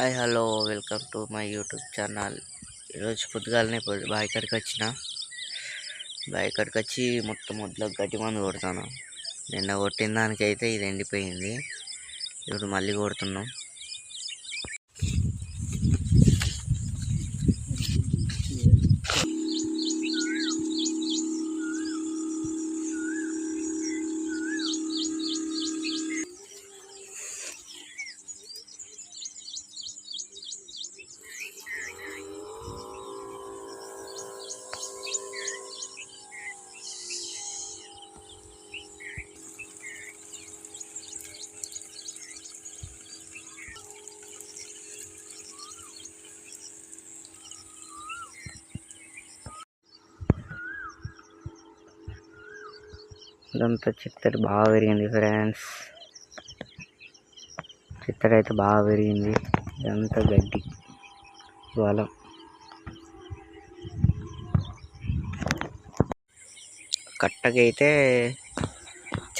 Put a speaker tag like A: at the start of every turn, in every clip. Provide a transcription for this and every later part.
A: Hi hello welcome to my YouTube channel. ఈరోజు పొద్దుగాలనే bye బావి కాడికి వచ్చిన. బావి కాడికి వచ్చి మొత్తం మొదలు గడ్డి మందు కొడతాను. నిన్న కొట్టిన దానికైతే ఇది ఎండిపోయింది. ఇప్పుడు మళ్ళీ కొడుతున్నాం. ఇదంతా చిత్తడి బాగా పెరిగింది ఫ్రెండ్స్. చిత్తడి అయితే బాగా పెరిగింది ఇదంతా గడ్డి బలం కట్టకైతే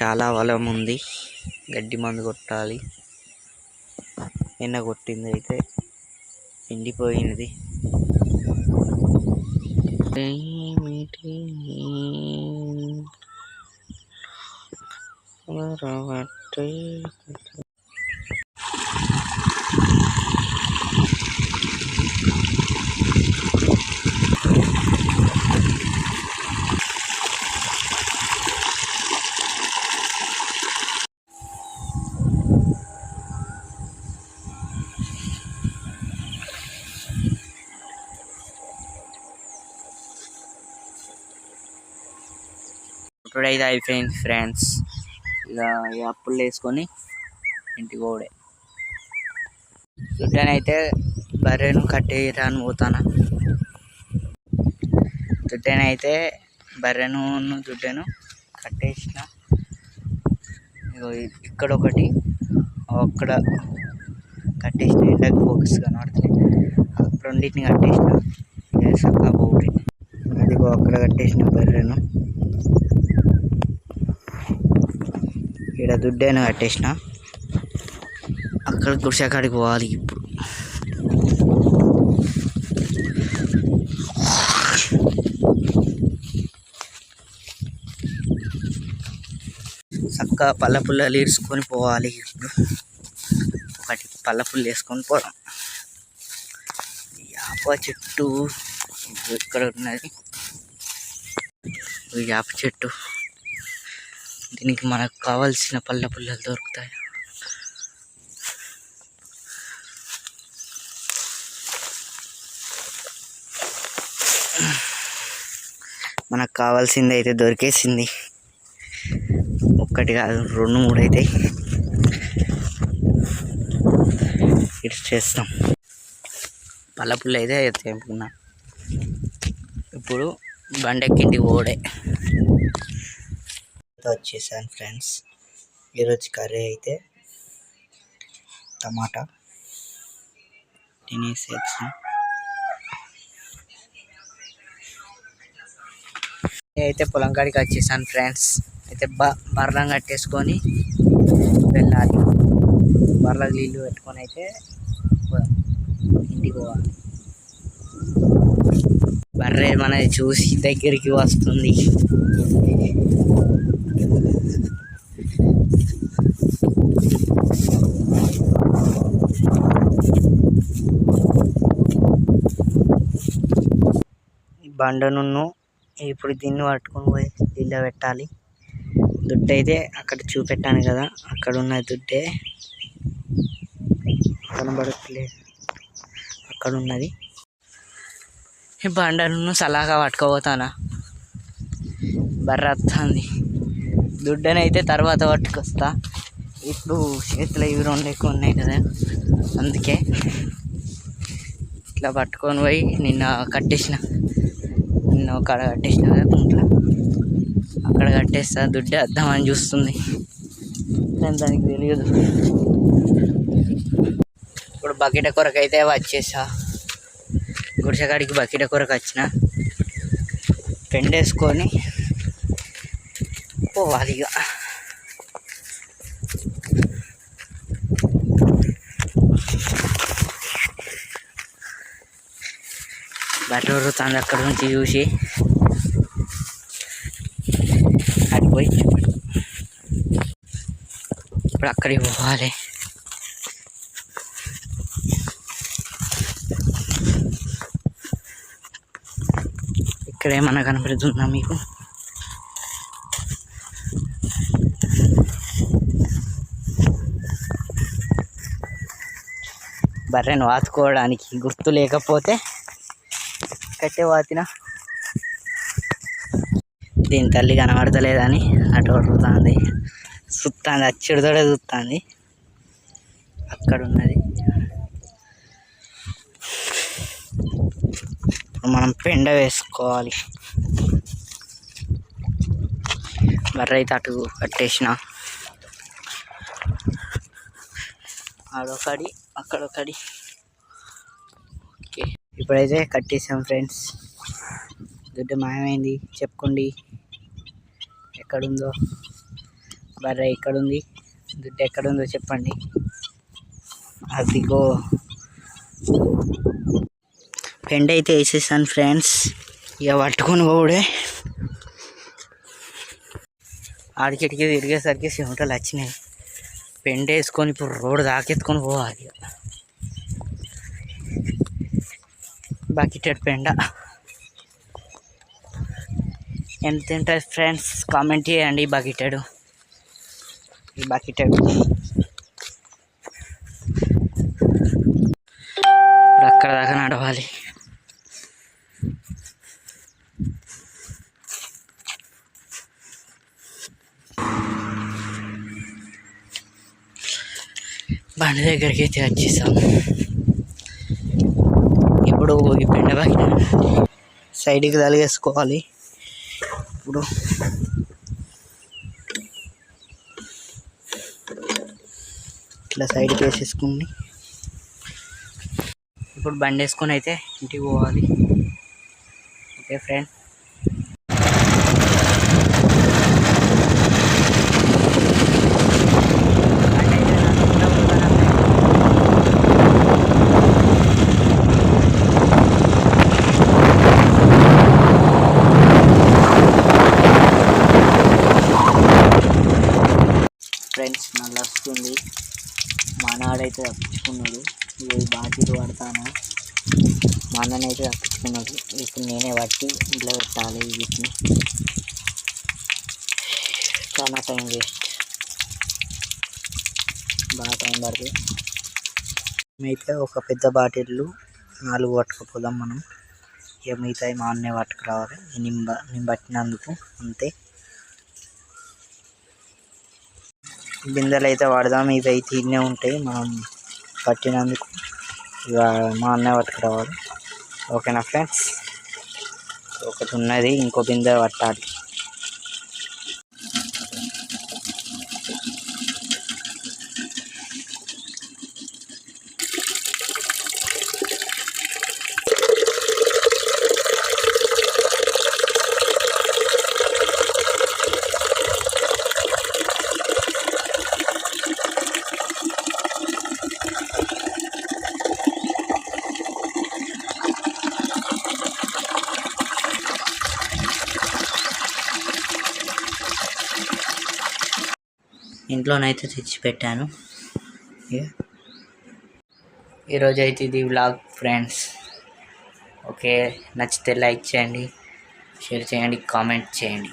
A: చాలా వలం ఉంది. గడ్డి మందు కొట్టాలి. నిన్న కొట్టింది అయితే ఎండిపోయినది ఏమిటి మరవటే ఇప్పుడైతే అయిపోయింది ఫ్రెండ్స్ ఇక అప్పులు వేసుకొని ఇంటికి పోడే దుడ్డనైతే బర్రెను కట్టేయరాని పోతానా? దుడ్డనైతే బర్రెను దుడ్డను కట్టేసిన. ఇగో ఇక్కడ ఒకటి అక్కడ కట్టేసిన ఎండకు ఫోకస్ కనబడుతుంది. రెండింటిని కట్టేసిన. సక్క పోటీ అదిగో అక్కడ కట్టేసిన బర్రెను. ఇక్కడ దుడ్డైనా కట్టేసిన? అక్కడ గుడిసెకాడికి పోవాలి ఇప్పుడు. చక్క పళ్ళ పుల్లలు ఇరుచుకొని పోవాలి ఇప్పుడు. ఒకటి పళ్ళ పుల్ల వేసుకొని పోదాం. వేప చెట్టు. ఇక్కడ ఉన్నది. వేప చెట్టు. దీనికి మనకు కావాల్సిన పళ్ళ పుల్లలు దొరుకుతాయి. మనకు కావాల్సింది అయితే దొరికేసింది. ఒక్కటి కాదు రెండు మూడు అయితే. ఇట్స్ చేస్తాం. పళ్ళ పుల్ల అయితే తెంపుకున్నా ఇప్పుడు బండెక్కింటి ఓడే వచ్చేసాను ఫ్రెండ్స్. ఈరోజు కర్రీ అయితే టమాటా తినేసేసి అయితే పొలం కాడికి వచ్చేసాను ఫ్రెండ్స్. అయితే బ బర్రం కట్టేసుకొని వెళ్ళాలి. బర్రకు నీళ్ళు పెట్టుకొని అయితే ఇంటికి పోవాలి. బర్రె మనది చూసి దగ్గరికి వస్తుంది. బండనున్ను ఇప్పుడు దీన్ని పట్టుకొని పోయి నీళ్ళ పెట్టాలి. దుడ్డు అయితే అక్కడ చూపెట్టాను కదా అక్కడ ఉన్న దుడ్డే కనబడట్లేదు అక్కడ ఉన్నది. ఈ బండను సలాగా పట్టుకోపోతానా? బర్ర దుడ్డని దుడ్డనైతే తర్వాత పట్టుకొస్తా. ఇప్పుడు చేతిలో ఇవి రెండు ఎక్కువ ఉన్నాయి కదా అందుకే ఇట్లా పట్టుకొని పోయి నిన్న కట్టేసిన. నిన్న ఒక కట్టేసిన కదా అక్కడ కట్టేస్తా దుడ్డే అద్దామని చూస్తుంది. కానీ దానికి తెలియదు. ఇప్పుడు బకెట కొరకు అయితే వచ్చేసా. గుడిసెకాడికి బకెట కొరకు వచ్చిన పెండేసుకొని పోవాలి ఇక బర్రె తను అక్కడ నుంచి చూసి అడిపోయి ఇప్పుడు అక్కడికి పోవాలి. ఇక్కడ ఏమన్నా కనపడుతుందా మీకు? బర్రెను వాతుకోవడానికి గుర్తు లేకపోతే కట్టే వాతిన. దీని తల్లి కనబడతలేదని అటు వడుతుంది చూస్తుంది అచ్చుడితోనే చూస్తుంది అక్కడ ఉన్నది మనం పెండ వేసుకోవాలి. బర్రైతే అటు కట్టేసిన. ఆడొకడి అక్కడొకడి ఇప్పుడైతే కట్టేసాం ఫ్రెండ్స్. దుడ్డు మాయమైంది. చెప్పుకోండి. ఎక్కడుందో? బర్రె ఎక్కడుంది? దుడ్డు ఎక్కడుందో చెప్పండి. అదిగో. పెండ్ అయితే వేసేసాను ఫ్రెండ్స్. ఇక పట్టుకొని పోవుడే. ఆడికిటికి తిరిగేసరికి చెమటలు వచ్చినాయి. పెండ వేసుకొని ఇప్పుడు రోడ్డు దాకెత్తుకొని పోవాలి బకెటెడ్ పెండ ఎంత తింటారు ఫ్రెండ్స్? కామెంట్ చేయండి బకెటెడ్ ఈ బకెటెడ్ ఇప్పుడు అక్కడ దాకా నడవాలి. బండి దగ్గరికి అయితే వచ్చేసాము. ఇప్పుడు ఈ పెండ సైడ్కి తలిగేసుకోవాలి. ఇప్పుడు ఇట్లా సైడ్కి వేసేసుకుని ఇప్పుడు బండి వేసుకొని అయితే ఇంటికి పోవాలి. ఓకే ఫ్రెండ్ బండి అయితే నడుపుకుంటా పోతాను ఫ్రెండ్. ఫ్రెండ్స్ మళ్ళీ వస్తుంది మానాడైతే తప్పించుకున్నాడు ఇది బాధ్యత పడతాను? మా అన్ననైతే తప్పించుకున్నాడు ఇప్పుడు నేనే పట్టి ఇంట్లో పెట్టాలి వీటిని. చాలా టైం వేస్ట్. బాగా టైం పడుతుంది. మేమైతే ఒక పెద్ద బాటిల్లు నాలుగు పట్టుకుపోదాం మనం. ఇక మిగతాయి మా అన్నే పట్టుకురావాలి. నింబ నేను పట్టినందుకు అంతే. బిందెలు అయితే వాడదాం. ఇవి అయితే ఇన్నే ఉంటాయి. మనం పట్టినందుకు ఇక మా అన్నయ్య పట్టుకురావాలి ఓకేనా ఫ్రెండ్స్? ఒకటి ఉన్నది. ఇంకో బిందె పట్టాలి. ఇంట్లోనైతే తెచ్చిపెట్టాను. ఈరోజు అయితే ఇది వ్లాగ్ ఫ్రెండ్స్ ఓకే నచ్చితే లైక్ చేయండి షేర్ చేయండి కామెంట్ చేయండి.